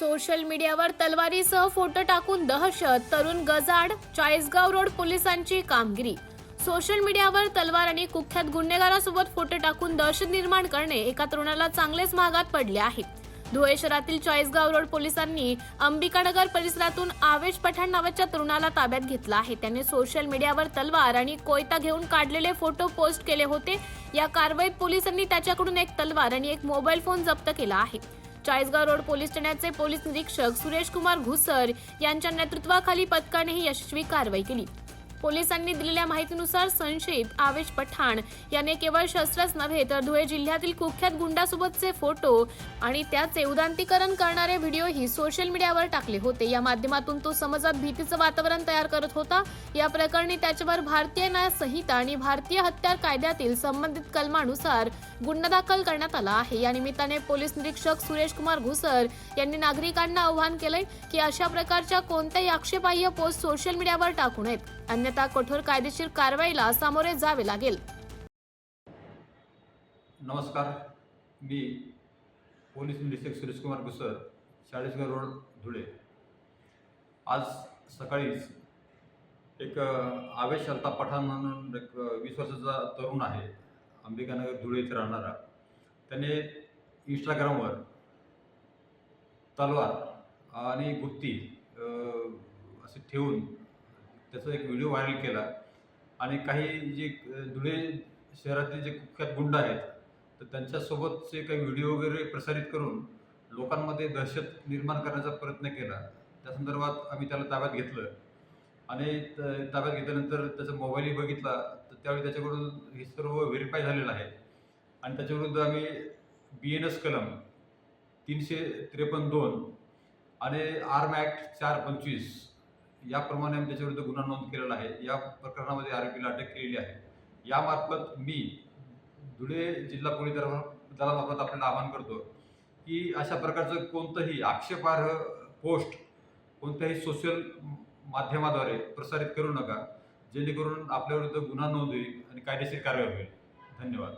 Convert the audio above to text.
Social मीडियावर तलवारीसह photo टाकून दहशत तरुण गजाड चाळीसगाव रोड पोलिसांची कामगिरी. सोशल मीडियावर तलवार आणि कुख्यात गुन्हेगारासोबत फोटो टाकून दहशत निर्माण करणे एका तरुणाला चांगलेच महागात पडले आहे. धुळे शहरातील चाळीसगाव रोड पोलिसांनी अंबिकानगर परिसरातून आवेश पठाण नावाच्या तरुणाला ताब्यात घेतला आहे. त्याने सोशल मीडियावर तलवार आणि कोयता घेऊन काढलेले फोटो पोस्ट केले होते. या कारवाईत पोलिसांनी त्याच्याकडून एक तलवार आणि एक मोबाईल फोन जप्त केला आहे. चाळीसगाव रोड पोलीस ठाण्याचे पोलीस निरीक्षक सुरेश कुमार घुसर यांच्या नेतृत्वाखाली पथकाने ही यशस्वी कारवाई केली. पोलिसांनी दिलेल्या माहितीनुसार संशयित आवेश पठाण याने केवळ शस्त्रच नव्हे तर धुळे जिल्ह्यातील कुख्यात गुंडासोबतचे फोटो आणि त्याचे उदांतीकरण करणारे व्हिडिओही सोशल मीडियावर टाकले होते. या माध्यमातून तो समाजात भीतीचं वातावरण तयार करत होता. या प्रकरणी त्याच्यावर भारतीय न्याय संहिता आणि भारतीय हत्यार कायद्यातील संबंधित कलमानुसार गुन्हा दाखल करण्यात आला आहे. या निमित्ताने पोलीस निरीक्षक सुरेश कुमार घुसर यांनी नागरिकांना आवाहन केलंय की अशा प्रकारच्या कोणत्याही आक्षेपार्ह पोस्ट सोशल मीडियावर टाकू नयेत. अन्य अन्यथा कठोर कायदेशीर कारवाईला सामोरे जावे लागेल. नमस्कार. मी पोलीस निरीक्षक सुरेशकुमार गुसर चाळीसगाव रोड धुळे. आज सकाळीच एक आवेश अल्ता पठाण म्हणून एक वीस वर्षाचा तरुण आहे. अंबिकानगर धुळे इथे राहणारा. त्याने इंस्टाग्रामवर तलवार आणि गुत्ती असे ठेवून त्याचा एक व्हिडिओ व्हायरल केला. आणि काही जे धुळे शहरातील जे कुख्यात गुंड आहेत तर त्यांच्यासोबतचे काही व्हिडिओ वगैरे प्रसारित करून लोकांमध्ये दहशत निर्माण करण्याचा प्रयत्न केला. त्या संदर्भात आम्ही त्याला ताब्यात घेतलं. आणि त- ताब्यात घेतल्यानंतर त्याचा मोबाईलही बघितला. तर त्यावेळी त्याच्याकडून हे सर्व व्हेरीफाय झालेलं आहे. आणि त्याच्याविरुद्ध आम्ही बी एन एस कलम तीनशे त्रेपन्न दोन आणि आर्म ॲक्ट चार पंचवीस याप्रमाणे आम्ही त्याच्याविरुद्ध गुन्हा नोंद केलेला आहे. या प्रकरणामध्ये आरोपीला अटक केलेली आहे. यामार्फत मी धुळे जिल्हा पोलीस दला- दलामार्फत आपल्याला आवाहन करतो की अशा प्रकारचं कोणतंही आक्षेपार्ह पोस्ट कोणत्याही सोशल माध्यमाद्वारे प्रसारित करू नका. जेणेकरून आपल्याविरुद्ध गुन्हा नोंद होईल आणि कायदेशीर कारवाई होईल. धन्यवाद.